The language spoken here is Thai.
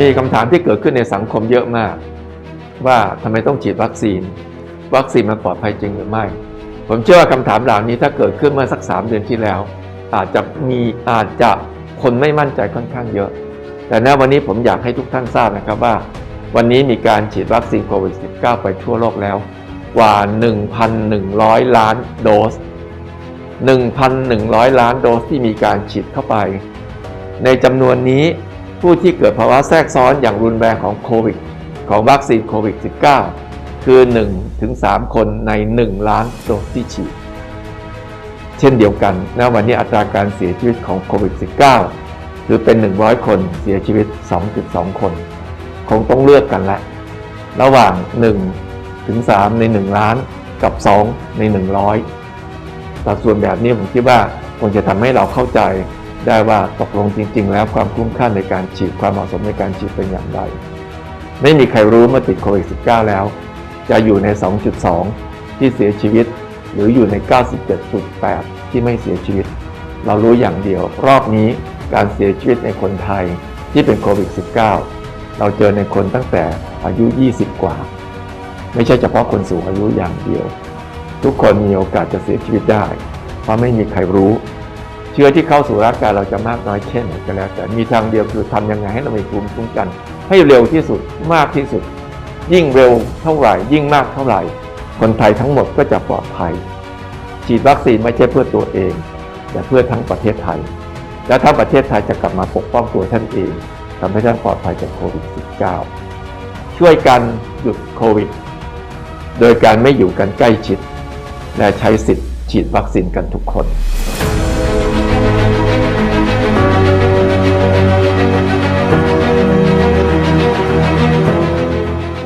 มีคำถามที่เกิดขึ้นในสังคมเยอะมาก ว่าทำไมต้องฉีดวัคซีน วัคซีนมันปลอดภัยจริงหรือไม่ ผมเชื่อว่าคำถามเหล่านี้ถ้าเกิดขึ้นเมื่อสักสามเดือนที่แล้ว อาจจะมีอาจจะคนไม่มั่นใจค่อนข้างเยอะ แต่ณวันนี้ผมอยากให้ทุกท่านทราบนะครับว่า วันนี้มีการฉีดวัคซีนโควิด -19 ไปทั่วโลกแล้ว กว่า 1,100 ล้านโดส 1,100 ล้านโดสที่มีการฉีดเข้าไป ในจำนวนนี้ ผู้ที่เกิดภาวะแทรกซ้อนอย่างรุนแรงของโควิด ของวัคซีนโควิด -19 คือ 1-3 คนใน 1 ล้านโดสที่ฉีด เช่นเดียวกันณวันนี้อัตราการเสียชีวิตของโควิด -19 คือเป็น 100 คนเสียชีวิต 2.2 คน คงต้องเลือกกันละ ระหว่าง1ถึง3ใน 1 ล้านกับ 2 ใน 100สัดส่วนแบบนี้ผมคิดว่าคงจะทำให้เราเข้าใจ ได้ว่าตกลงจริง ๆ แล้วความคุ้มค่าในการฉีดความเหมาะสมในการฉีดเป็นอย่างไร ไม่มีใครรู้เมื่อติดโควิด -19 แล้ว จะอยู่ใน 2.2 ที่เสียชีวิต หรืออยู่ใน 97.8 ที่ไม่เสียชีวิต เรารู้อย่างเดียว รอบนี้การเสียชีวิตในคนไทยที่เป็นโควิด -19 เราเจอในคนตั้งแต่อายุ 20 กว่า ไม่ใช่เฉพาะคนสูงอายุอย่างเดียว ทุกคนมีโอกาสจะเสียชีวิตได้ เพราะไม่มีใครรู้ เชื้อที่เข้าสู่ร่างกายเราจะมากน้อยแค่นก็แล้วแต่มีทางเดียวคือทำยังไงให้เรามีภูมิคุ้มกัน ให้เร็วที่สุดมากที่สุด ยิ่งเร็วเท่าไหร่ ยิ่งมากเท่าไหร่ คนไทยทั้งหมดก็จะปลอดภัย ฉีดวัคซีนไม่ใช่เพื่อตัวเอง แต่เพื่อทั้งประเทศไทย และทั้งประเทศไทยจะกลับมาปกป้องตัวท่านเองทำให้ท่านปลอดภัยจากโควิด -19 ช่วยกันหยุดโควิด โดยการไม่อยู่กันใกล้ชิด และใช้สิทธิ์ฉีดวัคซีนกันทุกคน